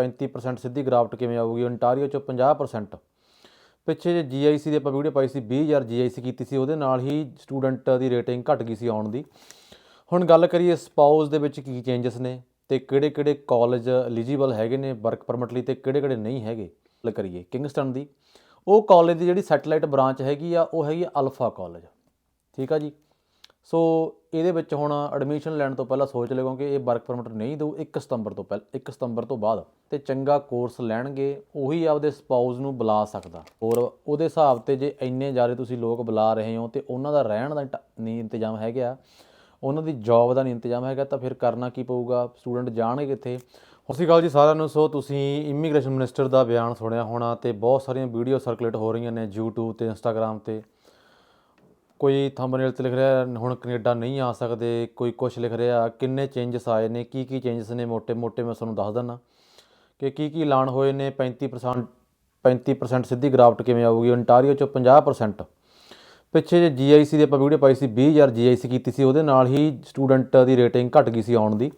35% ਸਿੱਧੀ ਗ੍ਰਾਫਟ ਕਿਵੇਂ ਆਊਗੀ? Ontario ਚ 50% ਪਿੱਛੇ ਜੇ ਜੀਆਈਸੀ ਦੀ ਆਪਾਂ ਵੀਡੀਓ ਪਾਈ ਸੀ 20000 ਜੀਆਈਸੀ ਕੀਤੀ ਸੀ, ਉਹਦੇ ਨਾਲ ਹੀ ਸਟੂਡੈਂਟ ਦੀ ਰੇਟਿੰਗ ਘਟ ਗਈ ਸੀ ਆਉਣ ਦੀ। ਹੁਣ ਗੱਲ ਕਰੀਏ ਸਪਾਊਸ ਦੇ ਵਿੱਚ ਕੀ ਚੇਂਜਸ ਨੇ ਤੇ ਕਿਹੜੇ ਕਿਹੜੇ ਕਾਲਜ ਐਲੀਜੀਬਲ ਹੈਗੇ ਨੇ ਵਰਕ ਪਰਮਿਟ ਲਈ ਤੇ ਕਿਹੜੇ ਕਿਹੜੇ ਨਹੀਂ ਹੈਗੇ? ਗੱਲ ਕਰੀਏ ਕਿੰਗਸਟਨ ਦੀ। ਉਹ ਕਾਲਜ ਦੀ ਜਿਹੜੀ ਸੈਟੇਲਾਈਟ ਬ੍ਰਾਂਚ ਹੈਗੀ ਆ, ਉਹ ਹੈਗੀ ਅਲਫਾ ਕਾਲਜ ਠੀਕ ਆ ਜੀ? ਸੋ ਇਹਦੇ ਵਿੱਚ ਹੁਣ ਐਡਮਿਸ਼ਨ ਲੈਣ ਤੋਂ ਪਹਿਲਾਂ ਸੋਚ ਲਿਓ ਕਿਉਂਕਿ ਇਹ ਵਰਕ ਪਰਮਿਟ ਨਹੀਂ ਦਊ 1 ਸਤੰਬਰ ਤੋਂ ਪਹਿਲਾਂ 1 ਸਤੰਬਰ ਤੋਂ ਬਾਅਦ ਤੇ ਚੰਗਾ ਕੋਰਸ ਲੈਣਗੇ, ਉਹੀ ਆਪਦੇ ਸਪਾਊਸ ਨੂੰ ਬੁਲਾ ਸਕਦਾ। ਔਰ ਉਹਦੇ ਹਿਸਾਬ ਤੇ ਜੇ ਇੰਨੇ ਜ਼ਿਆਦਾ ਤੁਸੀਂ ਲੋਕ ਬੁਲਾ ਰਹੇ ਹੋ ਤੇ ਉਹਨਾਂ ਦਾ ਰਹਿਣ ਦਾ ਟ- ਨਹੀਂ ਇੰਤਜ਼ਾਮ ਹੈਗਾ, ਉਹਨਾਂ ਦੀ ਜੌਬ ਦਾ ਨਹੀਂ ਇੰਤਜ਼ਾਮ ਹੈਗਾ ਤਾਂ ਫਿਰ ਕਰਨਾ ਕੀ ਪਊਗਾ? ਸਟੂਡੈਂਟ ਜਾਣਗੇ ਕਿੱਥੇ? ਸਤਿ ਸ਼੍ਰੀ ਅਕਾਲ ਜੀ ਸਾਰਿਆਂ ਨੂੰ। ਸੋ ਤੁਸੀਂ ਇਮੀਗ੍ਰੇਸ਼ਨ ਮਿਨਿਸਟਰ ਦਾ ਬਿਆਨ ਸੁਣਿਆ ਹੋਣਾ ਤੇ ਬਹੁਤ ਸਾਰੀਆਂ ਵੀਡੀਓ ਸਰਕੂਲੇਟ ਹੋ ਰਹੀਆਂ ਨੇ YouTube ਤੇ Instagram ਤੇ। ਕੋਈ ਥੰਬਨੇਲ ਤੇ ਲਿਖ ਰਿਹਾ, ਹੁਣ ਕੈਨੇਡਾ ਨਹੀਂ ਆ ਸਕਦੇ, ਕੋਈ ਕੁਝ ਲਿਖ ਰਿਹਾ, ਕਿੰਨੇ ਚੇਂਜਸ ਆਏ ਨੇ, ਕੀ ਕੀ ਚੇਂਜਸ ਨੇ ਮੋٹے-ਮੋٹے ਮੈਂ ਤੁਹਾਨੂੰ ਦੱਸ ਦਿੰਨਾ ਕਿ ਕੀ ਕੀ ਐਲਾਨ ਹੋਏ ਨੇ 35% 35% ਸਿੱਧੀ ਗ੍ਰਾਫਟ ਕਿਵੇਂ ਆਊਗੀ ਅੰਟਾਰੀਓ ਚੋਂ 50% ਪਿੱਛੇ ਜੇ ਜੀਆਈਸੀ ਦੀ ਆਪਾਂ ਵੀਡੀਓ ਪਾਈ ਸੀ 20000 ਜੀਆਈਸੀ ਕੀਤੀ ਸੀ, ਉਹਦੇ ਨਾਲ ਹੀ ਸਟੂਡੈਂਟ ਦੀ ਰੇਟਿੰਗ ਘਟ ਗਈ ਸੀ ਆਉਣ ਦੀ।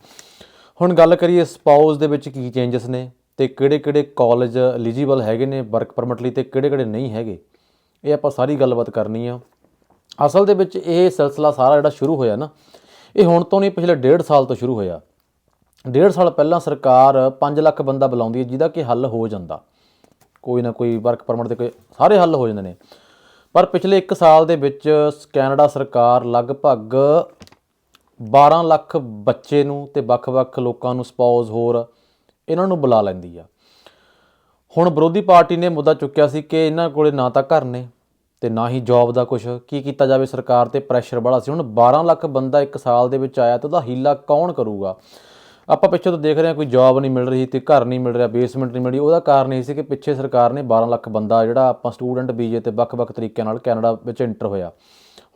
ਹੁਣ ਗੱਲ ਕਰੀਏ ਸਪਾਊਸ ਦੇ ਵਿੱਚ ਕੀ ਚੇਂਜਸ ਨੇ ਤੇ ਕਿਹੜੇ-ਕਿਹੜੇ ਕਾਲਜ ਐਲੀਜੀਬਲ ਹੈਗੇ ਨੇ ਵਰਕ ਪਰਮਿਟ ਲਈ ਤੇ ਕਿਹੜੇ-ਕਿਹੜੇ ਨਹੀਂ ਹੈਗੇ। ਇਹ ਆਪਾਂ ਸਾਰੀ ਗੱਲਬਾਤ ਕਰਨੀ ਆ। ਅਸਲ ਦੇ ਵਿੱਚ ਇਹ ਸਿਲਸਿਲਾ ਸਾਰਾ ਜਿਹੜਾ ਸ਼ੁਰੂ ਹੋਇਆ ਨਾ, ਇਹ ਹੁਣ ਤੋਂ ਨਹੀਂ, ਪਿਛਲੇ ਡੇਢ ਸਾਲ ਤੋਂ ਸ਼ੁਰੂ ਹੋਇਆ। ਡੇਢ ਸਾਲ ਪਹਿਲਾਂ ਸਰਕਾਰ 5 ਲੱਖ ਬੰਦਾ ਬੁਲਾਉਂਦੀ ਹੈ, ਜਿਹਦਾ ਕਿ ਹੱਲ ਹੋ ਜਾਂਦਾ। ਕੋਈ ਨਾ ਕੋਈ ਵਰਕ ਪਰਮਿਟ ਦੇ ਕੋਈ ਸਾਰੇ ਹੱਲ ਹੋ ਜਾਂਦੇ ਨੇ। ਪਰ ਪਿਛਲੇ 1 ਸਾਲ ਦੇ ਵਿੱਚ ਕੈਨੇਡਾ ਸਰਕਾਰ ਲਗਭਗ 12 ਲੱਖ ਬੱਚੇ ਨੂੰ ਤੇ ਵੱਖ-ਵੱਖ ਲੋਕਾਂ ਨੂੰ ਸਪਾਊਸ ਹੋਰ ਇਹਨਾਂ ਨੂੰ ਬੁਲਾ ਲੈਂਦੀ ਆ। ਹੁਣ ਵਿਰੋਧੀ ਪਾਰਟੀ ਨੇ ਮੁੱਦਾ ਚੁੱਕਿਆ ਸੀ ਕਿ ਇਹਨਾਂ ਕੋਲੇ ਨਾ ਤਾਂ ਘਰ ਨੇ ਤੇ ਨਾ ਹੀ ਜੌਬ ਦਾ ਕੁਝ ਕੀ ਕੀਤਾ ਜਾਵੇ ਸਰਕਾਰ ਤੇ ਪ੍ਰੈਸ਼ਰ ਬੜਾ ਸੀ। ਹੁਣ 12 ਲੱਖ ਬੰਦਾ ਇੱਕ ਸਾਲ ਦੇ ਵਿੱਚ ਆਇਆ ਤੇ ਉਹਦਾ ਹੀਲਾ ਕੌਣ ਕਰੂਗਾ? ਆਪਾਂ ਪਿੱਛੇ ਤੋਂ ਦੇਖ ਰਹੇ ਹਾਂ ਕੋਈ ਜੌਬ ਨਹੀਂ ਮਿਲ ਰਹੀ ਤੇ ਘਰ ਨਹੀਂ ਮਿਲ ਰਿਹਾ ਬੇਸਮੈਂਟ ਨਹੀਂ ਮਿਲ ਰਹੀ। ਉਹਦਾ ਕਾਰਨ ਇਹ ਸੀ ਕਿ ਪਿੱਛੇ ਸਰਕਾਰ ਨੇ 12 ਲੱਖ ਬੰਦਾ ਜਿਹੜਾ ਆਪਾਂ ਸਟੂਡੈਂਟ ਵੀਜ਼ੇ ਤੇ ਵੱਖ-ਵੱਖ ਤਰੀਕਿਆਂ ਨਾਲ ਕੈਨੇਡਾ ਵਿੱਚ ਐਂਟਰ ਹੋਇਆ।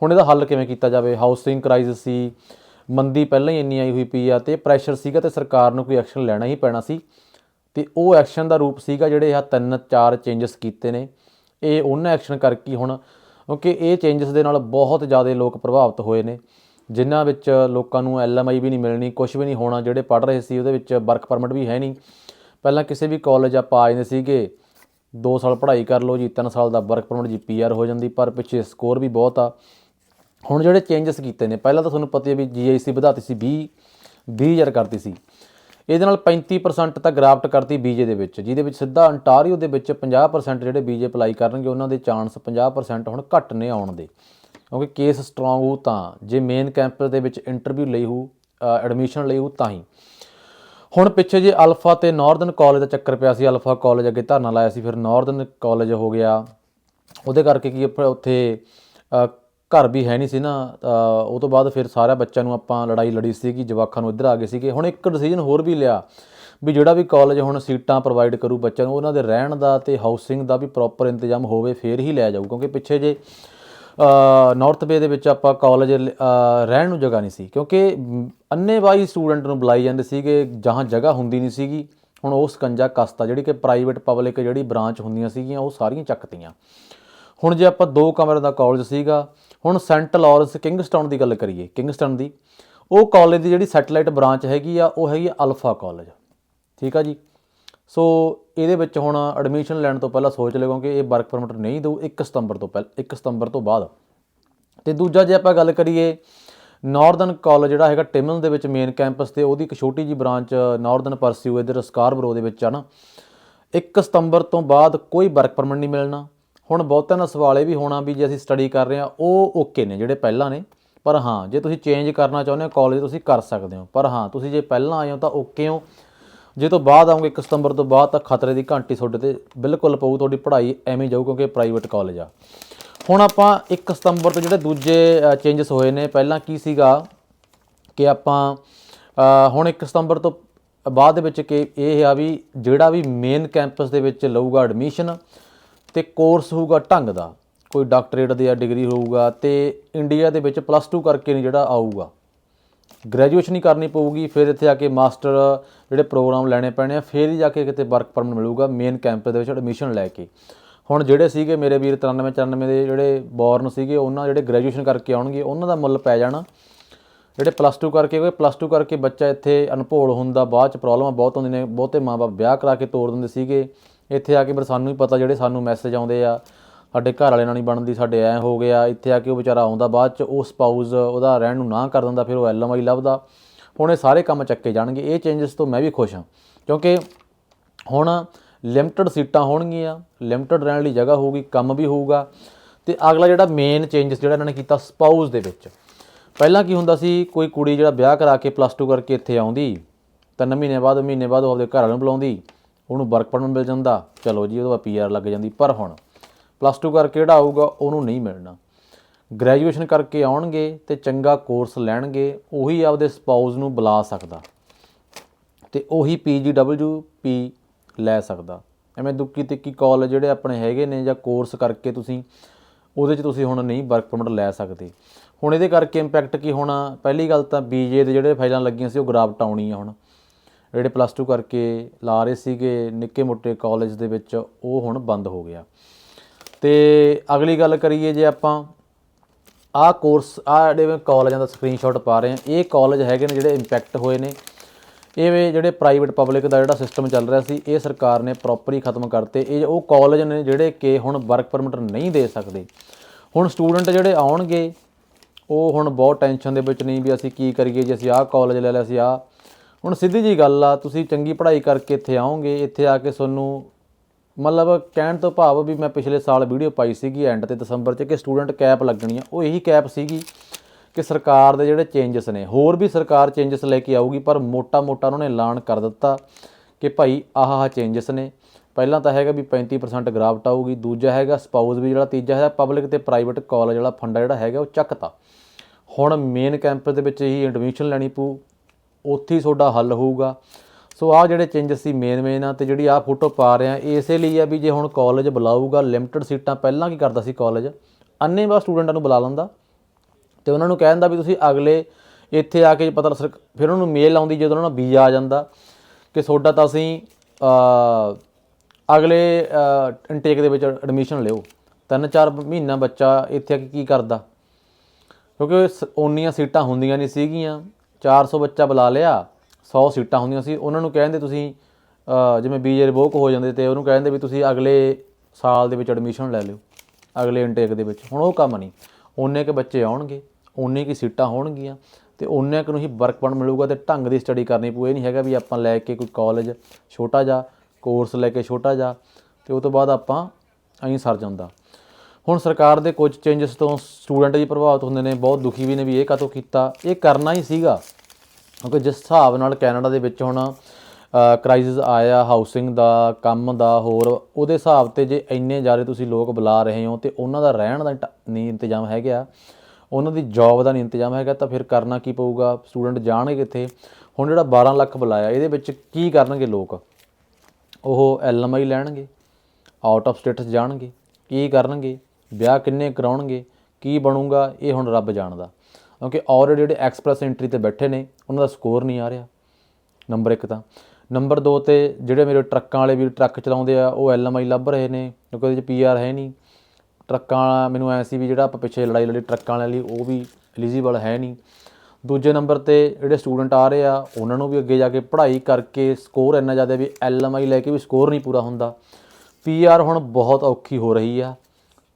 ਹੁਣ ਇਹਦਾ ਹੱਲ ਕਿਵੇਂ ਕੀਤਾ ਜਾਵੇ? ਹਾਊਸਿੰਗ ਕ੍ਰਾਈਸਿਸ ਸੀ। ਮੰਦੀ ਪਹਿਲਾਂ ਹੀ ਇੰਨੀ ਆਈ ਹੋਈ ਪਈ ਆ ਤੇ ਪ੍ਰੈਸ਼ਰ ਸੀਗਾ ਤੇ ਸਰਕਾਰ ਨੂੰ ਕੋਈ ਐਕਸ਼ਨ ਲੈਣਾ ਹੀ ਪੈਣਾ ਸੀ। ਤੇ ਉਹ ਐਕਸ਼ਨ ਦਾ ਰੂਪ ਸੀਗਾ ਜਿਹੜੇ ਆ ਤਿੰਨ ਚਾਰ ਚੇਂਜਸ ਕੀਤੇ ਨੇ। ਇਹ ਉਹਨਾਂ ਐਕਸ਼ਨ ਕਰਕੇ ਹੁਣ, ਕਿਉਂਕਿ ਇਹ ਚੇਂਜਸ ਦੇ ਨਾਲ ਬਹੁਤ ਜ਼ਿਆਦਾ ਲੋਕ ਪ੍ਰਭਾਵਿਤ ਹੋਏ ਨੇ, ਜਿਨ੍ਹਾਂ ਵਿੱਚ ਲੋਕਾਂ ਨੂੰ ਐਲਐਮਆਈ ਵੀ ਨਹੀਂ ਮਿਲਣੀ ਕੁਝ ਵੀ ਨਹੀਂ ਹੋਣਾ, ਜਿਹੜੇ ਪੜ੍ਹ ਰਹੇ ਸੀ ਉਹਦੇ ਵਿੱਚ ਵਰਕ ਪਰਮਿਟ ਵੀ ਹੈ ਨਹੀਂ। ਪਹਿਲਾਂ ਕਿਸੇ ਵੀ ਕਾਲਜ ਆਪਾਂ ਆ ਜਾਂਦੇ ਸੀਗੇ 2 ਸਾਲ ਪੜ੍ਹਾਈ ਕਰ ਲਓ ਜੀ 3 ਸਾਲ ਦਾ ਵਰਕ ਪਰਮਿਟ ਜੀ ਪੀਆਰ ਹੋ ਜਾਂਦੀ, ਪਰ ਪਿੱਛੇ ਸਕੋਰ ਵੀ ਬਹੁਤ ਆ। ਹੁਣ ਜਿਹੜੇ ਚੇਂਜਸ ਕੀਤੇ ਨੇ, ਪਹਿਲਾਂ ਤਾਂ ਤੁਹਾਨੂੰ ਪਤਾ ਹੈ ਵੀ ਜੀਆਈਸੀ ਵਧਾਤੀ ਸੀ 20 20000 ਕਰਤੀ ਸੀ। ਇਹਦੇ ਨਾਲ 35% ਤਾਂ ਗ੍ਰਾਫਟ ਕਰਤੀ ਬੀਜੇ ਦੇ ਵਿੱਚ, ਜਿਹਦੇ ਵਿੱਚ ਸਿੱਧਾ ਅੰਟਾਰੀਓ ਦੇ ਵਿੱਚ 50% ਜਿਹੜੇ ਬੀਜੇ ਅਪਲਾਈ ਕਰਨਗੇ, ਉਹਨਾਂ ਦੇ ਚਾਂਸ 50% ਹੁਣ ਘੱਟ ਨੇ ਆਉਣ ਦੇ। ਕਿਉਂਕਿ ਕੇਸ ਸਟਰੋਂਗ ਹੋ ਤਾਂ, ਜੇ ਮੇਨ ਕੈਂਪਸ ਦੇ ਵਿੱਚ ਇੰਟਰਵਿਊ ਲਈ ਹੋ ਐਡਮਿਸ਼ਨ ਲਈ ਹੋ ਤਾਂ ਹੀ। ਹੁਣ ਪਿੱਛੇ ਜੇ ਅਲਫਾ ਤੇ ਨਾਰਥਰਨ ਕਾਲਜ ਦਾ ਚੱਕਰ ਪਿਆ ਸੀ ਅਲਫਾ ਕਾਲਜ ਅੱਗੇ ਧਰਨਾ ਲਾਇਆ ਸੀ, ਫਿਰ ਨਾਰਥਰਨ ਕਾਲਜ ਹੋ ਗਿਆ। ਉਹਦੇ ਕਰਕੇ ਕੀ ਆਪਾਂ ਉੱਥੇ ਘਰ ਵੀ ਹੈ ਨਹੀਂ ਸੀ ਨਾ ਉਹ ਤੋਂ ਬਾਅਦ ਫਿਰ ਸਾਰਿਆਂ ਬੱਚਿਆਂ ਨੂੰ ਆਪਾਂ ਲੜਾਈ ਲੜੀ ਸੀਗੀ ਜਵਾਖਾਂ ਨੂੰ ਇੱਧਰ ਆ ਗਏ ਸੀਗੇ ਹੁਣ ਇੱਕ ਡਿਸੀਜਨ ਹੋਰ ਵੀ ਲਿਆ ਵੀ ਜਿਹੜਾ ਵੀ ਕਾਲਜ ਹੁਣ ਸੀਟਾਂ ਪ੍ਰੋਵਾਈਡ ਕਰੂ ਬੱਚਿਆਂ ਨੂੰ ਉਹਨਾਂ ਦੇ ਰਹਿਣ ਦਾ ਤੇ ਹਾਊਸਿੰਗ ਦਾ ਵੀ ਪ੍ਰੋਪਰ ਇੰਤਜ਼ਾਮ ਹੋਵੇ ਫੇਰ ਹੀ ਲਿਆ ਜਾਊ ਕਿਉਂਕਿ ਪਿੱਛੇ ਜੇ ਨਾਰਥ ਬੇ ਦੇ ਵਿੱਚ ਆਪਾਂ ਕਾਲਜ ਰਹਿਣ ਨੂੰ ਜਗ੍ਹਾ ਨਹੀਂ ਸੀ ਕਿਉਂਕਿ ਮ, ਸਟੂਡੈਂਟ ਨੂੰ ਬੁਲਾਈ ਜਾਂਦੇ ਸੀਗੇ ਜਹਾਂ ਜਗ੍ਹਾ ਹੁੰਦੀ ਨਹੀਂ ਸੀਗੀ ਹੁਣ ਉਹ ਸਕੰਜਾ ਕਸਤਾ ਜਿਹੜੀ ਕਿ ਪ੍ਰਾਈਵੇਟ ਪਬਲਿਕ ਜਿਹੜੀ ਬ੍ਰਾਂਚ ਹੁੰਦੀਆਂ ਸੀਗੀਆਂ ਉਹ ਸਾਰੀਆਂ ਚੱਕਤੀਆਂ। ਹੁਣ ਜੇ ਆਪਾਂ ਦੋ ਕਮਰੇ ਦਾ ਕਾਲਜ ਸੀਗਾ ਹੁਣ ਸੈਂਟ ਲਾਰੈਂਸ ਕਿੰਗਸਟਨ ਦੀ ਗੱਲ ਕਰੀਏ, ਕਿੰਗਸਟਨ ਦੀ, ਉਹ ਕਾਲਜ ਦੀ ਜਿਹੜੀ ਸੈਟੇਲਾਈਟ ਬ੍ਰਾਂਚ ਹੈਗੀ ਆ, ਉਹ ਹੈਗੀ ਅਲਫਾ ਕਾਲਜ ਠੀਕ ਆ ਜੀ? ਸੋ ਇਹਦੇ ਵਿੱਚ ਹੁਣ ਐਡਮਿਸ਼ਨ ਲੈਣ ਤੋਂ ਪਹਿਲਾਂ ਸੋਚ ਲਿਓ ਕਿ ਇਹ ਵਰਕ ਪਰਮਿਟ ਨਹੀਂ ਦਊ 1 ਸਤੰਬਰ ਤੋਂ ਪਹਿਲਾਂ 1 ਸਤੰਬਰ ਤੋਂ ਬਾਅਦ। ਤੇ ਦੂਜਾ ਜੇ ਆਪਾਂ ਗੱਲ ਕਰੀਏ ਨਾਰਥਰਨ ਕਾਲਜ ਜਿਹੜਾ ਹੈਗਾ ਟਿਮਨ ਦੇ ਵਿੱਚ ਮੇਨ ਕੈਂਪਸ ਤੇ, ਉਹਦੀ ਇੱਕ ਛੋਟੀ ਜੀ ਬ੍ਰਾਂਚ ਨਾਰਥਰਨ ਪਰਸਿਊ ਇਧਰ ਸਕਾਰਬਰੋ ਦੇ ਵਿੱਚ ਆ ਨਾ। 1 ਸਤੰਬਰ ਤੋਂ ਬਾਅਦ ਕੋਈ ਵਰਕ ਪਰਮਿਟ ਨਹੀਂ ਮਿਲਣਾ। ਹੁਣ ਬਹੁਤਿਆਂ ਦਾ ਸਵਾਲ ਇਹ ਵੀ ਹੋਣਾ ਵੀ ਜੇ ਅਸੀਂ ਸਟੱਡੀ ਕਰ ਰਹੇ ਹਾਂ, ਉਹ ਓਕੇ ਨੇ ਜਿਹੜੇ ਪਹਿਲਾਂ ਨੇ। ਪਰ ਹਾਂ, ਜੇ ਤੁਸੀਂ ਚੇਂਜ ਕਰਨਾ ਚਾਹੁੰਦੇ ਹੋ ਕਾਲਜ ਤੁਸੀਂ ਕਰ ਸਕਦੇ ਹੋ। ਪਰ ਹਾਂ, ਤੁਸੀਂ ਜੇ ਪਹਿਲਾਂ ਆਏ ਹੋ ਤਾਂ ਓਕੇ ਹੋ। ਜੇ ਤੋਂ ਬਾਅਦ ਆਉਂਗੇ 1 ਸਤੰਬਰ ਤੋਂ ਬਾਅਦ ਤਾਂ ਖਤਰੇ ਦੀ ਘੰਟੀ ਤੁਹਾਡੇ ਤੇ ਬਿਲਕੁਲ ਪਊ, ਤੁਹਾਡੀ ਪੜ੍ਹਾਈ ਐਵੇਂ ਜਾਊ ਕਿਉਂਕਿ ਪ੍ਰਾਈਵੇਟ ਕਾਲਜ ਆ। ਹੁਣ ਆਪਾਂ 1 ਸਤੰਬਰ ਤੋਂ ਜਿਹੜੇ ਦੂਜੇ ਚੇਂਜਸ ਹੋਏ ਨੇ, ਪਹਿਲਾਂ ਕੀ ਸੀਗਾ ਕਿ ਆਪਾਂ ਹੁਣ 1 ਸਤੰਬਰ ਤੋਂ ਬਾਅਦ ਦੇ ਵਿੱਚ ਕਿ ਇਹ ਆ ਵੀ ਜਿਹੜਾ ਵੀ ਮੇਨ ਕੈਂਪਸ ਦੇ ਵਿੱਚ ਲਊਗਾ ਐਡਮਿਸ਼ਨ ਤੇ ਕੋਰਸ ਹੋਊਗਾ ਢੰਗ ਦਾ। ਕੋਈ ਡਾਕਟਰੇਟ ਦੀ ਡਿਗਰੀ ਹੋਊਗਾ ਤੇ ਇੰਡੀਆ ਦੇ ਵਿੱਚ ਪਲੱਸ 2 ਕਰਕੇ ਨਹੀਂ ਜਿਹੜਾ ਆਊਗਾ। ਗ੍ਰੈਜੂਏਸ਼ਨ ਹੀ ਕਰਨੀ ਪਊਗੀ, ਫਿਰ ਇੱਥੇ ਆ ਕੇ ਮਾਸਟਰ ਜਿਹੜੇ ਪ੍ਰੋਗਰਾਮ ਲੈਣੇ ਪੈਣੇ ਆ, ਫਿਰ ਹੀ ਜਾ ਕੇ ਕਿਤੇ ਵਰਕ ਪਰਮਿਟ ਮਿਲੂਗਾ ਮੇਨ ਕੈਂਪਸ ਦੇ ਵਿੱਚ ਐਡਮਿਸ਼ਨ ਲੈ ਕੇ। ਹੁਣ ਜਿਹੜੇ ਸੀਗੇ ਮੇਰੇ ਵੀਰ 93 94 ਦੇ ਜਿਹੜੇ ਬੋਰਨ ਸੀਗੇ, ਉਹਨਾਂ ਜਿਹੜੇ ਗ੍ਰੈਜੂਏਸ਼ਨ ਕਰਕੇ ਆਉਣਗੇ, ਉਹਨਾਂ ਦਾ ਮੁੱਲ ਪੈ ਜਾਣਾ। ਜਿਹੜੇ ਪਲੱਸ 2 ਕਰਕੇ ਉਹ ਪਲੱਸ 2 ਕਰਕੇ ਬੱਚਾ ਇੱਥੇ ਅਨਭੋਲ ਹੁੰਦਾ, ਬਾਅਦ ਚ ਪ੍ਰੋਬਲਮਾਂ ਬਹੁਤ ਹੁੰਦੀਆਂ ਨੇ, ਬਹੁਤੇ ਮਾਪੇ ਵਿਆਹ ਕਰਾ ਕੇ ਤੋਰ ਦਿੰਦੇ ਸੀਗੇ। ਇੱਥੇ ਆ ਕੇ ਫਿਰ ਸਾਨੂੰ ਹੀ ਪਤਾ ਜਿਹੜੇ ਸਾਨੂੰ ਮੈਸੇਜ ਆਉਂਦੇ ਆ, ਸਾਡੇ ਘਰ ਵਾਲੇ ਨਾਲ ਨਹੀਂ ਬਣਦੀ, ਸਾਡੇ ਐ ਹੋ ਗਿਆ, ਇੱਥੇ ਆ ਕੇ ਉਹ ਵਿਚਾਰਾ ਆਉਂਦਾ ਬਾਅਦ ਚ, ਉਹ ਸਪਾਊਸ ਉਹਦਾ ਰਹਿਣ ਨੂੰ ਨਾ ਕਰ ਦਿੰਦਾ, ਫਿਰ ਉਹ ਐਲਐਮਆਈ ਲੱਭਦਾ। ਹੁਣ ਇਹ ਸਾਰੇ ਕੰਮ ਚੱਕੇ ਜਾਣਗੇ, ਇਹ ਚੇਂਜਸ ਤੋਂ ਮੈਂ ਵੀ ਖੁਸ਼ ਹਾਂ, ਕਿਉਂਕਿ ਹੁਣ ਲਿਮਟਿਡ ਸੀਟਾਂ ਹੋਣਗੀਆਂ ਲਿਮਟਿਡ ਰਹਿਣ ਲਈ ਜਗ੍ਹਾ ਹੋਊਗੀ, ਕੰਮ ਵੀ ਹੋਊਗਾ, ਤੇ ਅਗਲਾ ਜਿਹੜਾ ਮੇਨ ਚੇਂਜਸ ਜਿਹੜਾ ਇਹਨਾਂ ਨੇ ਕੀਤਾ ਸਪਾਊਸ ਦੇ ਵਿੱਚ। ਪਹਿਲਾਂ ਕੀ ਹੁੰਦਾ ਸੀ, ਕੋਈ ਕੁੜੀ ਜਿਹੜਾ ਵਿਆਹ ਕਰਾ ਕੇ ਪਲੱਸ 2 ਕਰਕੇ ਇੱਥੇ ਆਉਂਦੀ ਤਿੰਨ ਮਹੀਨੇ ਬਾਅਦ ਮਹੀਨੇ ਬਾਅਦ ਉਹ ਆਪਦੇ ਘਰ ਵਾਲੇ ਨੂੰ ਬੁਲਾਉਂਦੀ ਉਹਨੂੰ ਵਰਕ ਪਰਮਿਟ ਮਿਲ ਜਾਂਦਾ, ਚਲੋ ਜੀ ਉਹਦਾ ਪੀਆਰ ਲੱਗ ਜਾਂਦੀ, ਪਰ ਹੁਣ ਪਲੱਸ 2 ਕਰਕੇ ਜਿਹੜਾ ਆਊਗਾ ਉਹਨੂੰ ਨਹੀਂ ਮਿਲਣਾ। ਗ੍ਰੈਜੂਏਸ਼ਨ ਕਰਕੇ ਆਉਣਗੇ ਤੇ ਚੰਗਾ ਕੋਰਸ ਲੈਣਗੇ, ਉਹੀ ਆਪਦੇ ਸਪਾਊਸ ਨੂੰ ਬੁਲਾ ਸਕਦਾ ਤੇ ਉਹੀ ਪੀ ਲੈ ਸਕਦਾ। ਐਵੇਂ ਦੁੱਕੀ ਤਿੱਕੀ ਕਾਲਜ ਜਿਹੜੇ ਆਪਣੇ ਹੈਗੇ ਨੇ ਜਾਂ ਕੋਰਸ ਕਰਕੇ ਤੁਸੀਂ, ਉਹਦੇ 'ਚ ਤੁਸੀਂ ਹੁਣ ਨਹੀਂ ਵਰਕ ਪਰਮਿਟ ਲੈ ਸਕਦੇ। ਹੁਣ ਇਹਦੇ ਕਰਕੇ ਇੰਪੈਕਟ ਕੀ ਹੋਣਾ? ਪਹਿਲੀ ਗੱਲ ਤਾਂ ਬੀਜੇ ਦੇ ਜਿਹੜੇ ਫਾਈਲਾਂ ਲੱਗੀਆਂ ਸੀ, ਉਹ ਗਰਾਫਟ ਆਉਣੀ ਆ ਹੁਣ। ਜਿਹੜੇ ਪਲੱਸ 2 ਕਰਕੇ ਲਾ ਰਹੇ ਸੀਗੇ ਨਿੱਕੇ ਮੋਟੇ ਕਾਲਜ ਦੇ ਵਿੱਚ, ਉਹ ਹੁਣ ਬੰਦ ਹੋ ਗਿਆ। ਤੇ ਅਗਲੀ ਗੱਲ ਕਰੀਏ ਜੇ ਆਪਾਂ, ਆਹ ਕੋਰਸ ਆਹ ਜਿਹੜੇ ਕਾਲਜਾਂ ਦਾ ਸਕਰੀਨਸ਼ਾਟ ਪਾ ਰਹੇ ਆ ਇਹ ਕਾਲਜ ਹੈਗੇ ਨੇ ਜਿਹੜੇ ਇੰਪੈਕਟ ਹੋਏ ਨੇ। ਇਹ ਜਿਹੜੇ ਪ੍ਰਾਈਵੇਟ ਪਬਲਿਕ ਦਾ ਜਿਹੜਾ ਸਿਸਟਮ ਚੱਲ ਰਿਹਾ ਸੀ, ਇਹ ਸਰਕਾਰ ਨੇ ਪ੍ਰੋਪਰਲੀ ਖਤਮ ਕਰਤੇ। ਇਹ ਉਹ ਕਾਲਜ ਨੇ ਜਿਹੜੇ ਕਿ ਹੁਣ ਵਰਕ ਪਰਮਿਟ ਨਹੀਂ ਦੇ ਸਕਦੇ। ਹੁਣ ਸਟੂਡੈਂਟ ਜਿਹੜੇ ਆਉਣਗੇ, ਉਹ ਹੁਣ ਬਹੁਤ ਟੈਨਸ਼ਨ ਦੇ ਵਿੱਚ ਨਹੀਂ ਵੀ ਅਸੀਂ ਕੀ ਕਰੀਏ, ਜੇ ਅਸੀਂ ਆਹ ਕਾਲਜ ਲੈ ਲਿਆ ਸੀ ਆਹ ਹੁਣ ਸਿੱਧੀ ਜੀ ਗੱਲ ਆ, ਤੁਸੀਂ ਚੰਗੀ ਪੜ੍ਹਾਈ ਕਰਕੇ ਇੱਥੇ ਆਓਗੇ, ਇੱਥੇ ਆ ਕੇ ਤੁਹਾਨੂੰ ਮਤਲਬ ਕਹਿਣ ਤੋਂ ਭਾਵ ਵੀ ਮੈਂ ਪਿਛਲੇ ਸਾਲ ਵੀਡੀਓ ਪਾਈ ਸੀਗੀ ਐਂਡ ਤੇ ਦਸੰਬਰ 'ਚ ਕਿ ਸਟੂਡੈਂਟ ਕੈਪ ਲੱਗਣੀ ਆ ਉਹ ਇਹੀ ਕੈਪ ਸੀਗੀ ਕਿ ਸਰਕਾਰ ਦੇ ਜਿਹੜੇ ਚੇਂਜਸ ਨੇ, ਹੋਰ ਵੀ ਸਰਕਾਰ ਚੇਂਜਸ ਲੈ ਕੇ ਆਊਗੀ, ਪਰ ਮੋਟਾ-ਮੋਟਾ ਉਹਨਾਂ ਨੇ ਐਲਾਨ ਕਰ ਦਿੱਤਾ ਕਿ ਭਾਈ ਆਹ ਆਹ ਚੇਂਜਸ ਨੇ। ਪਹਿਲਾਂ ਤਾਂ ਹੈਗਾ ਵੀ 35% ਗ੍ਰਾਫਟ ਆਊਗੀ, ਦੂਜਾ ਹੈਗਾ ਸਪਾਊਸ ਵੀ ਜਿਹੜਾ, ਤੀਜਾ ਹੈ ਪਬਲਿਕ ਤੇ ਪ੍ਰਾਈਵੇਟ ਕਾਲਜ ਵਾਲਾ ਫੰਡਾ ਜਿਹੜਾ ਹੈਗਾ ਉਹ ਚੱਕਤਾ। ਹੁਣ ਮੇਨ ਕੈਂਪਸ ਦੇ ਵਿੱਚ ਹੀ ਐਡਮਿਸ਼ਨ ਲੈਣੀ ਪਊ ਉੱਥੇ ਹੀ ਤੁਹਾਡਾ ਹੱਲ ਹੋਊਗਾ। ਸੋ ਆਹ ਜਿਹੜੇ ਚੇਂਜਸ ਸੀ ਮੇਨ ਮੇਨ ਆ ਤੇ ਜਿਹੜੀ ਆਹ ਫੋਟੋ ਪਾ ਰਹੇ ਆ ਇਸੇ ਲਈ ਆ ਵੀ ਜੇ ਹੁਣ ਕਾਲਜ ਬੁਲਾਊਗਾ ਲਿਮਟਿਡ ਸੀਟਾਂ ਪਹਿਲਾਂ ਕੀ ਕਰਦਾ ਸੀ ਕਾਲਜ ਅੰਨੇ ਸਟੂਡੈਂਟਾਂ ਨੂੰ ਬੁਲਾ ਲੈਂਦਾ। ਤੇ ਉਹਨਾਂ ਨੂੰ ਕਹਿ ਦਿੰਦਾ ਵੀ ਤੁਸੀਂ ਅਗਲੇ ਇੱਥੇ ਆ ਕੇ ਪਤਾ ਲੱਗ, ਫਿਰ ਉਹਨਾਂ ਨੂੰ ਮੇਲ ਆਉਂਦੀ ਜਦੋਂ ਉਹਨਾਂ ਨੂੰ ਵੀਜ਼ਾ ਆ ਜਾਂਦਾ ਕਿ ਤੁਹਾਡਾ ਤਾਂ ਅਸੀਂ ਅਗਲੇ ਇਨਟੇਕ ਦੇ ਵਿੱਚ ਐਡਮਿਸ਼ਨ ਲਿਓ। ਤਿੰਨ ਚਾਰ ਮਹੀਨਾ ਬੱਚਾ ਇੱਥੇ ਆ ਕੇ ਕੀ ਕਰਦਾ? ਕਿਉਂਕਿ ਸ- ਓਨੀਆਂ ਸੀਟਾਂ ਹੁੰਦੀਆਂ ਨਹੀਂ ਸੀਗੀਆਂ। 400 ਬੱਚਾ ਬੁਲਾ ਲਿਆ 100 ਸੀਟਾਂ ਹੁੰਦੀਆਂ ਸੀ। ਉਹਨਾਂ ਨੂੰ ਕਹਿੰਦੇ ਤੁਸੀਂ ਅ, ਜਿਵੇਂ ਬੀਜੇ ਰਿਵੋਕ ਹੋ ਜਾਂਦੇ ਤੇ ਉਹਨੂੰ ਕਹਿੰਦੇ ਵੀ ਤੁਸੀਂ ਅਗਲੇ ਸਾਲ ਦੇ ਵਿੱਚ ਐਡਮਿਸ਼ਨ ਲੈ ਲਿਓ ਅਗਲੇ ਇਨਟੇਕ ਦੇ ਵਿੱਚ। ਹੁਣ ਉਹ ਕੰਮ ਨਹੀਂ। ਓਨੇ ਕੇ ਬੱਚੇ ਆਉਣਗੇ ਓਨੇ ਕੀ ਸੀਟਾਂ ਹੋਣਗੀਆਂ ਤੇ ਓਨੇ ਕੁ ਨੂੰ ਹੀ ਵਰਕ ਪਰਮਿਟ ਮਿਲੂਗਾ ਤੇ ਢੰਗ ਦੀ ਸਟੱਡੀ ਕਰਨੀ ਪਊ। ਇਹ ਨਹੀਂ ਹੈਗਾ ਵੀ ਆਪਾਂ ਲੈ ਕੇ ਕੋਈ ਕਾਲਜ ਛੋਟਾ ਜਾ ਕੋਰਸ ਲੈ ਕੇ ਛੋਟਾ ਜਾ ਤੇ ਉਹ ਤੋਂ ਬਾਅਦ ਆਪਾਂ ਐਂ ਸਰ ਜਾਂਦਾ। ਹੁਣ ਸਰਕਾਰ ਦੇ ਕੁਝ ਚੇਂਜਸ ਤੋਂ ਸਟੂਡੈਂਟ ਜੀ ਪ੍ਰਭਾਵਿਤ ਹੁੰਦੇ ਨੇ, ਬਹੁਤ ਦੁਖੀ ਵੀ ਨੇ ਵੀ ਇਹ ਕਾਤੋਂ ਕੀਤਾ, ਇਹ ਕਰਨਾ ਹੀ ਸੀਗਾ। ਕਿਉਂਕਿ ਜਿਸ ਹਿਸਾਬ ਨਾਲ ਕੈਨੇਡਾ ਦੇ ਵਿੱਚ ਹੁਣ ਕ੍ਰਾਈਸਿਸ ਆਇਆ ਹਾਊਸਿੰਗ ਦਾ, ਕੰਮ ਦਾ, ਹੋਰ, ਉਹਦੇ ਹਿਸਾਬ ਤੇ ਜੇ ਇੰਨੇ ਜ਼ਿਆਦਾ ਤੁਸੀਂ ਲੋਕ ਬੁਲਾ ਰਹੇ ਹੋ ਤੇ ਉਹਨਾਂ ਦਾ ਰਹਿਣ ਦਾ ਟ- ਨਹੀਂ ਇੰਤਜ਼ਾਮ ਹੈਗਾ। ਉਹਨਾਂ ਦੀ ਜੌਬ ਦਾ ਨਹੀਂ ਇੰਤਜ਼ਾਮ ਹੈਗਾ ਤਾਂ ਫਿਰ ਕਰਨਾ ਕੀ ਪਊਗਾ? ਸਟੂਡੈਂਟ ਜਾਣਗੇ ਕਿੱਥੇ? ਹੁਣ ਜਿਹੜਾ 12 ਲੱਖ ਬੁਲਾਇਆ, ਇਹਦੇ ਵਿੱਚ ਕੀ ਕਰਨਗੇ ਲੋਕ? ਉਹ ਐਲਐਮਆਈ ਲੈਣਗੇ ਆਊਟ ਆਫ ਸਟੇਟਸ ਜਾਣਗੇ, ਕੀ ਕਰਨਗੇ? ਵਿਆਹ ਕਿੰਨੇ ਕਰਾਉਣਗੇ, ਕੀ ਬਣੂਗਾ, ਇਹ ਹੁਣ ਰੱਬ ਜਾਣਦਾ। ਕਿਉਂਕਿ ਆਲਰੇਡੀ ਜਿਹੜੇ ਐਕਸਪ੍ਰੈਸ ਐਂਟਰੀ ਤੇ ਬੈਠੇ ਨੇ, ਉਹਨਾਂ ਦਾ ਸਕੋਰ ਨਹੀਂ ਆ ਰਿਹਾ। ਨੰਬਰ 1 ਤਾਂ। ਨੰਬਰ 2 ਤੇ ਜਿਹੜੇ ਮੇਰੇ ਟਰੱਕਾਂ ਵਾਲੇ ਵੀ ਟਰੱਕ ਚਲਾਉਂਦੇ ਆ, ਉਹ ਐਲਐਮਆਈ ਲੱਭ ਰਹੇ ਨੇ, ਕਿਉਂਕਿ ਉਹਦੇ ਚ ਪੀਆਰ ਹੈ ਨਹੀਂ। ਟਰੱਕਾਂ ਮੈਨੂੰ ਐ ਸੀ ਵੀ ਜਿਹੜਾ ਆਪਾਂ ਪਿੱਛੇ ਲੜਾਈ ਲੜੀ ਟਰੱਕਾਂ ਵਾਲਿਆਂ ਲਈ ਉਹ ਵੀ ਐਲੀਜੀਬਲ ਹੈ ਨਹੀਂ। ਦੂਜੇ ਨੰਬਰ ਤੇ ਜਿਹੜੇ ਸਟੂਡੈਂਟ ਆ ਰਹੇ ਆ, ਉਹਨਾਂ ਨੂੰ ਵੀ ਅੱਗੇ ਜਾ ਕੇ ਪੜ੍ਹਾਈ ਕਰਕੇ ਸਕੋਰ ਇੰਨਾ ਜ਼ਿਆਦਾ ਵੀ ਐਲਐਮਆਈ ਲੈ ਕੇ ਵੀ ਸਕੋਰ ਨਹੀਂ ਪੂਰਾ ਹੁੰਦਾ। ਪੀਆਰ ਹੁਣ ਬਹੁਤ ਔਖੀ ਹੋ ਰਹੀ ਆ।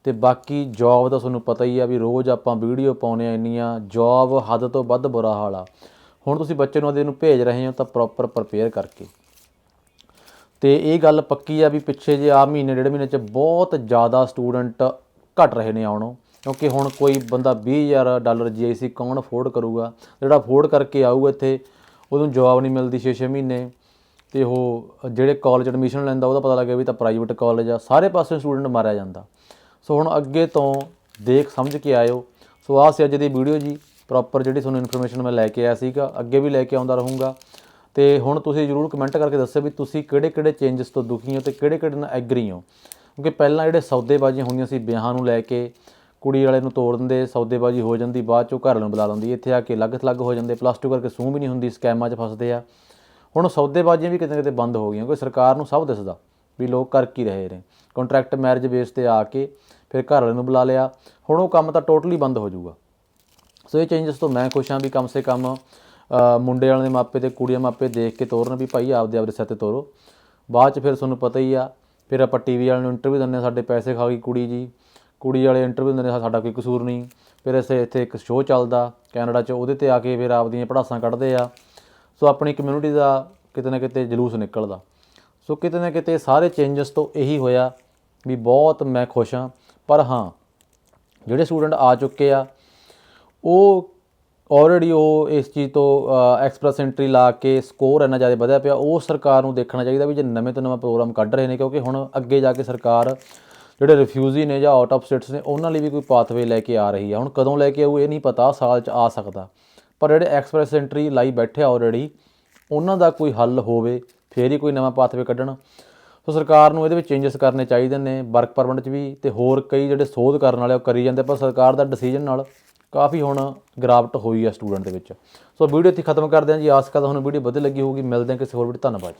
ਤੇ ਬਾਕੀ ਜੌਬ ਦਾ ਤੁਹਾਨੂੰ ਪਤਾ ਹੀ ਆ ਵੀ ਰੋਜ਼ ਆਪਾਂ ਵੀਡੀਓ ਪਾਉਨੇ ਆ ਇੰਨੀਆਂ ਜੌਬ ਹੱਦ ਤੋਂ ਵੱਧ ਬੁਰਾ ਹਾਲ ਆ। ਹੁਣ ਤੁਸੀਂ ਬੱਚੇ ਨੂੰ ਉਹਦੇ ਨੂੰ ਭੇਜ ਰਹੇ ਹੋ ਤਾਂ ਪ੍ਰੋਪਰ ਪ੍ਰਪੇਅਰ ਕਰਕੇ। ਤੇ ਇਹ ਗੱਲ ਪੱਕੀ ਆ ਵੀ ਪਿੱਛੇ ਜੇ ਆ ਮਹੀਨੇ, ਡੇਢ ਮਹੀਨੇ ਚ ਬਹੁਤ ਜ਼ਿਆਦਾ ਸਟੂਡੈਂਟ ਘਟ ਰਹੇ ਨੇ ਆਉਣੋਂ। ਕਿਉਂਕਿ ਹੁਣ ਕੋਈ ਬੰਦਾ 20000 ਡਾਲਰ ਜੀਆਈਸੀ ਕੌਣ ਅਫੋਰਡ ਕਰੂਗਾ? ਜਿਹੜਾ ਅਫੋਰਡ ਕਰਕੇ ਆਊਗਾ ਇੱਥੇ, ਉਹਨੂੰ ਜੌਬ ਨਹੀਂ ਮਿਲਦੀ 6-6 ਮਹੀਨੇ। ਤੇ ਉਹ ਜਿਹੜੇ ਕਾਲਜ ਐਡਮਿਸ਼ਨ ਲੈਂਦਾ, ਉਹਦਾ ਪਤਾ ਲੱਗਿਆ ਵੀ ਤਾਂ ਪ੍ਰਾਈਵੇਟ ਕਾਲਜ ਆ। ਸਾਰੇ ਪਾਸੇ ਸਟੂਡੈਂਟ ਮਾਰਿਆ ਜਾਂਦਾ। ਸੋ ਹੁਣ ਅੱਗੇ ਤੋਂ ਦੇਖ ਸਮਝ ਕੇ ਆਇਓ। ਸੋ ਆਹ ਸੀ ਅੱਜ ਦੀ ਵੀਡੀਓ ਜੀ ਪ੍ਰੋਪਰ ਜਿਹੜੀ ਤੁਹਾਨੂੰ ਇਨਫੋਰਮੇਸ਼ਨ ਮੈਂ ਲੈ ਕੇ ਆਇਆ ਸੀਗਾ, ਅੱਗੇ ਵੀ ਲੈ ਕੇ ਆਉਂਦਾ ਰਹੂੰਗਾ। ਤੇ ਹੁਣ ਤੁਸੀਂ ਜਰੂਰ ਕਮੈਂਟ ਕਰਕੇ ਦੱਸਿਓ ਵੀ ਤੁਸੀਂ ਕਿਹੜੇ-ਕਿਹੜੇ ਚੇਂਜਸ ਤੋਂ ਦੁਖੀ ਹੋ ਤੇ ਕਿਹੜੇ-ਕਿਹੜੇ ਨਾਲ ਐਗਰੀ ਹੋ। ਕਿਉਂਕਿ ਪਹਿਲਾਂ ਜਿਹੜੇ ਸੌਦੇਬਾਜ਼ੀਆਂ ਹੁੰਦੀਆਂ ਸੀ ਵਿਆਹਾਂ ਨੂੰ ਲੈ ਕੇ, ਕੁੜੀ ਵਾਲੇ ਨੂੰ ਤੋੜ ਦਿੰਦੇ, ਸੌਦੇਬਾਜ਼ੀ ਹੋ ਜਾਂਦੀ, ਬਾਅਦ ਚੋਂ ਘਰ ਨੂੰ ਬੁਲਾ ਲੈਂਦੀ, ਇੱਥੇ ਆ ਕੇ ਅਲੱਗ-ਥਲੱਗ ਹੋ ਜਾਂਦੇ ਪਲੱਸ 2 ਕਰਕੇ ਸੂਹ ਵੀ ਨਹੀਂ ਹੁੰਦੀ, ਸਕੈਮਾਂ 'ਚ ਫਸਦੇ ਆ। ਹੁਣ ਸੌਦੇਬਾਜ਼ੀਆਂ ਵੀ ਕਿਤੇ ਨਾ ਕਿਤੇ ਬੰਦ ਹੋ ਗਈਆਂ, ਕਿਉਂਕਿ ਸਰਕਾਰ ਨੂੰ ਸਭ ਦਿਸਦਾ। ਵੀ ਲੋਕ ਕਰ ਕੀ ਰਹੇ ਨੇ। ਕੰਟਰੈਕਟ ਮੈਰਿਜ ਬੇਸ ਤੇ ਆ ਕੇ ਫਿਰ ਘਰ ਵਾਲੇ ਨੂੰ ਬੁਲਾ ਲਿਆ। ਹੁਣ ਉਹ ਕੰਮ ਤਾਂ ਟੋਟਲੀ ਬੰਦ ਹੋ ਜਾਊਗਾ। ਸੋ ਇਹ ਚੇਂਜਸ ਤੋਂ ਮੈਂ ਖੁਸ਼ ਹਾਂ ਵੀ ਕਮ ਸੇ ਕਮ ਮੁੰਡੇ ਵਾਲਿਆਂ ਦੇ ਮਾਪੇ ਤੇ ਕੁੜੀਆਂ ਮਾਪੇ ਦੇਖ ਕੇ ਤੋਰਨ ਵੀ ਭਾਈ ਆਪਦੇ ਆਪਦੇ ਸਿਰ ਤੇ ਤੋਰੋ। ਬਾਅਦ ਚ ਫਿਰ ਤੁਹਾਨੂੰ ਪਤਾ ਹੀ ਆ ਫਿਰ ਆਪਾਂ ਟੀਵੀ ਵਾਲਿਆਂ ਨੂੰ ਇੰਟਰਵਿਊ ਦਿੰਦੇ ਹਾਂ, ਸਾਡੇ ਪੈਸੇ ਖਾ ਗਈ ਕੁੜੀ ਜੀ। ਕੁੜੀ ਵਾਲੇ ਇੰਟਰਵਿਊ ਦਿੰਦੇ ਨੇ, ਸਾਡਾ ਕੋਈ ਕਸੂਰ ਨਹੀਂ। ਫਿਰ ਇਸੇ ਇੱਥੇ ਇੱਕ ਸ਼ੋਅ ਚੱਲਦਾ ਕੈਨੇਡਾ 'ਚ ਉਹਦੇ ਤੇ ਆ ਕੇ ਫਿਰ ਆਪਦੀਆਂ ਪੜਾਸਾਂ ਕੱਢਦੇ ਆ। ਸੋ ਆਪਣੀ ਕਮਿਊਨਿਟੀ ਦਾ ਕਿਤੇ ਨਾ ਕਿਤੇ ਜਲੂਸ ਨਿਕਲਦਾ। ਸੋ ਕਿਤੇ ਨਾ ਕਿਤੇ ਸਾਰੇ ਚੇਂਜਸ ਤੋਂ ਇਹੀ ਹੋਇਆ ਵੀ ਬਹੁਤ ਮੈਂ ਖੁਸ਼ ਹਾਂ। ਪਰ ਹਾਂ, ਜਿਹੜੇ ਸਟੂਡੈਂਟ ਆ ਚੁੱਕੇ ਆ, ਉਹ ਆਲਰੇਡੀ ਉਹ ਇਸ ਚੀਜ਼ ਤੋਂ ਐਕਸਪ੍ਰੈਸ ਐਂਟਰੀ ਲਾ ਕੇ ਸਕੋਰ ਇੰਨਾ ਜ਼ਿਆਦਾ ਵਧਿਆ ਪਿਆ, ਉਹ ਸਰਕਾਰ ਨੂੰ ਦੇਖਣਾ ਚਾਹੀਦਾ ਵੀ ਜੇ ਨਵੇਂ ਤੋਂ ਨਵਾਂ ਪ੍ਰੋਗਰਾਮ ਕੱਢ ਰਹੇ ਨੇ, ਕਿਉਂਕਿ ਹੁਣ ਅੱਗੇ ਜਾ ਕੇ ਸਰਕਾਰ ਜਿਹੜੇ ਰਿਫਿਊਜੀ ਨੇ ਜਾਂ ਆਊਟ ਆਫ ਸਟੇਟਸ ਨੇ, ਉਹਨਾਂ ਲਈ ਵੀ ਕੋਈ ਪਾਥਵੇ ਲੈ ਕੇ ਆ ਰਹੀ ਆ। ਹੁਣ ਕਦੋਂ ਲੈ ਕੇ ਆਊ ਇਹ ਨਹੀਂ ਪਤਾ, ਸਾਲ 'ਚ ਆ ਸਕਦਾ। ਪਰ ਜਿਹੜੇ ਐਕਸਪ੍ਰੈਸ ਐਂਟਰੀ ਲਾਈ ਬੈਠੇ ਆ ਆਲਰੇਡੀ ਉਹਨਾਂ ਦਾ ਕੋਈ ਹੱਲ ਹੋਵੇ ਫੇਰ ਹੀ ਕੋਈ ਨਵਾਂ ਪਾਥਵੇ ਕੱਢਣ। ਸੋ ਸਰਕਾਰ ਨੂੰ ਇਹਦੇ ਵਿੱਚ ਚੇਂਜਸ ਕਰਨੇ ਚਾਹੀਦੇ ਨੇ, ਵਰਕ ਪਰਮਿਟ 'ਚ ਵੀ ਤੇ ਹੋਰ ਕਈ ਜਿਹੜੇ ਸੋਧ ਕਰਨ ਵਾਲੇ ਉਹ ਕਰੀ ਜਾਂਦੇ ਪਰ ਸਰਕਾਰ ਦਾ ਡਿਸੀਜਨ ਨਾਲ ਕਾਫੀ ਹੁਣ ਗਰਾਵਟ ਹੋਈ ਆ ਸਟੂਡੈਂਟ ਦੇ ਵਿੱਚ। ਸੋ ਵੀਡੀਓ ਇੱਥੇ ਖਤਮ ਕਰਦੇ ਹਾਂ ਜੀ। ਆਸ ਕਰਦਾ ਤੁਹਾਨੂੰ ਵੀਡੀਓ ਵਧੀਆ ਲੱਗੀ ਹੋਊਗੀ। ਮਿਲਦੇ ਹਾਂ ਕਿਸੇ ਹੋਰ ਵੀਡੀਓ ਧੰਨਵਾਦ